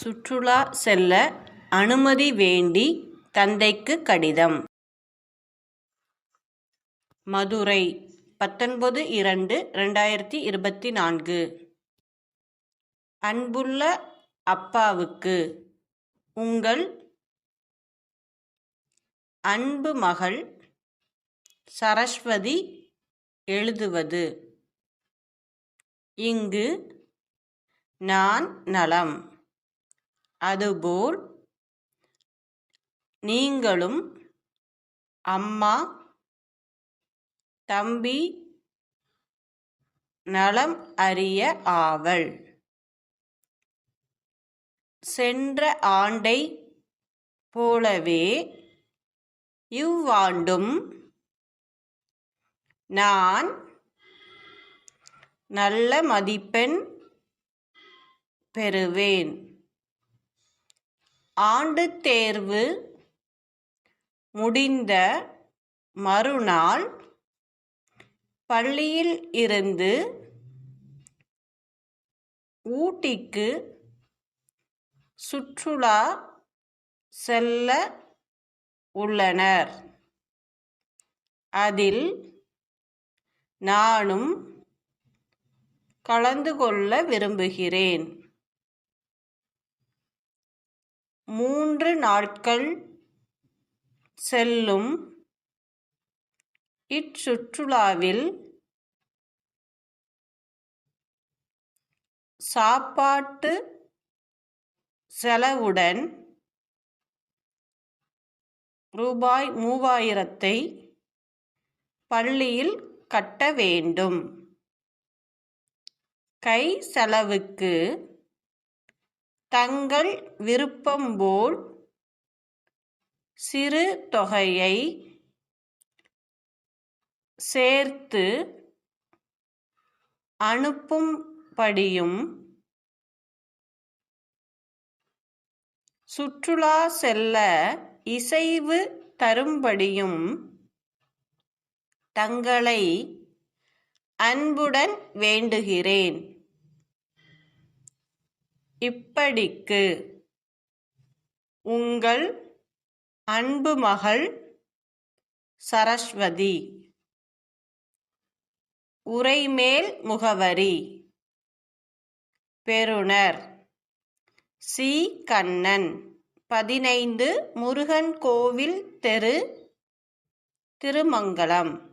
சுற்றுலா செல்ல அனுமதி வேண்டி தந்தைக்கு கடிதம். மதுரை பத்தொன்பது இரண்டு ரெண்டாயிரத்தி இருபத்தி நான்கு. அன்புள்ள அப்பாவுக்கு உங்கள் அன்பு மகள் சரஸ்வதி எழுதுவது. இங்கு நான் நலம். அதுபோல் நீங்களும் அம்மா தம்பி நலம் அறிய ஆவல். சென்ற ஆண்டை போலவே இவ்வாண்டும் நான் நல்ல மதிப்பெண் பெறுவேன். ஆண்டுத் தேர்வு முடிந்த மறுநாள் பள்ளியில் இருந்து ஊட்டிக்கு சுற்றுலா செல்ல உள்ளனர். அதில் நானும் கலந்து கொள்ள விரும்புகிறேன். மூன்று நாட்கள் செல்லும் இச்சுற்றுலாவில் சாப்பாட்டு செலவுடன் ரூபாய் மூவாயிரத்தை பள்ளியில் கட்ட வேண்டும். கை செலவுக்கு தங்கள் விருப்பம் போல் சிறு தொகையை சேர்த்து அனுப்பும்படியும் சுற்றுலா செல்ல இசைவு தரும்படியும் தங்களை அன்புடன் வேண்டுகிறேன். இப்படிக்கு. உங்கள் அன்பு மகள் சரஸ்வதி. உரைமேல் முகவரி. பெறுனர் சி. கண்ணன். பதினைந்து முருகன் கோவில் தெரு திருமங்கலம்.